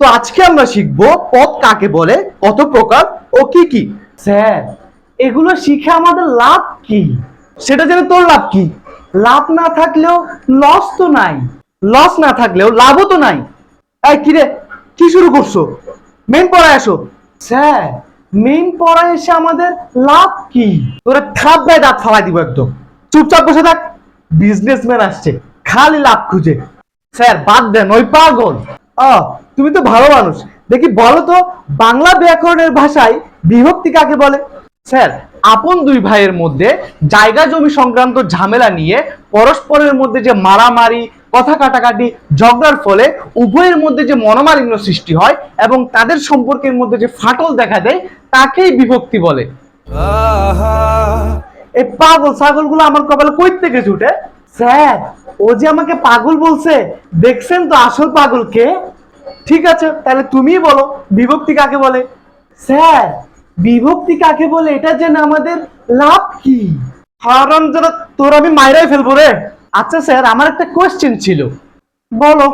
তো আজকে আমরা শিখব পদ কাকে বলে কত প্রকার ও কি কি। স্যার এগুলো শিখে আমাদের লাভ কি? সেটা জেনে তোর লাভ কি? লাভ না থাকলেও লস তো নাই। লস না থাকলেও লাভও তো নাই। এই কিরে কি শুরু করছ? মেন পড়ায় আসো। স্যার মেইন পড়ায় এসে আমাদের লাভ কি? তোরা থাপ গায়ে দাঁত ফালাই দিব একদম। চুপচাপ বসে থাক। বিজনেসম্যান আসছে খালি লাভ খুঁজে। স্যার বাদ দেন ওই পাগল। তুমি তো ভালো মানুষ। দেখি বলো তো বাংলা ব্যাকরণের ভাষায় বিভক্তি কাকে বলে? স্যার আপন দুই ভাইয়ের মধ্যে জায়গা জমি সংক্রান্ত ঝামেলা নিয়ে পরস্পরের মধ্যে যে মারামারি কথা কাটাকাটি ঝগড়ার ফলে উভয়ের মধ্যে যে মনোমালিন্য সৃষ্টি হয় এবং তাদের সম্পর্কের মধ্যে যে ফাটল দেখা দেয় তাকেই বিভক্তি বলে। এই পাগল ছাগলগুলো আমার কপালে কই থেকে ছুটে স্যার ও যে আমাকে পাগল বলছে, দেখছেন তো আসল পাগল কে? ঠিক আছে, তাহলে তুমিই বলো, বিভক্তি কাকে বলে? স্যার, বিভক্তি কাকে বলে? এটা জেনে আমাদের লাভ কি? যারা তোর আমি মাইরাই ফেলব রে। আচ্ছা স্যার, আমার একটা কোয়েশ্চেন ছিল। বলো।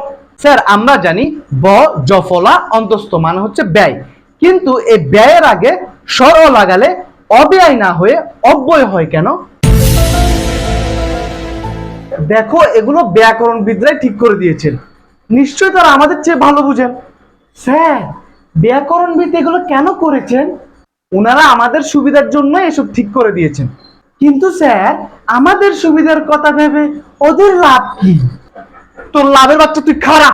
স্যার, আমরা জানি ব জফলা অন্তস্থ মানে হচ্ছে ব্যয়। কিন্তু এই ব্যয়ের আগে স্বর লাগালে অব্যয় না হয়ে অব্যয় হয় কেন? দেখো এগুলো ব্যাকরণ বিদ্যায় ঠিক করে দিয়েছেন। নিশ্চয় তারা আমাদের চেয়ে ভালো বুঝেন। স্যার ব্যাকরণবিদ এগুলো কেন করেছেন? ওনারা আমাদের সুবিধার জন্য এসব ঠিক করে দিয়েছেন। কিন্তু স্যার আমাদের সুবিধার কথা ভেবে ওদের লাভ কি? তোর লাভের বাচ্চা তুই খারাপ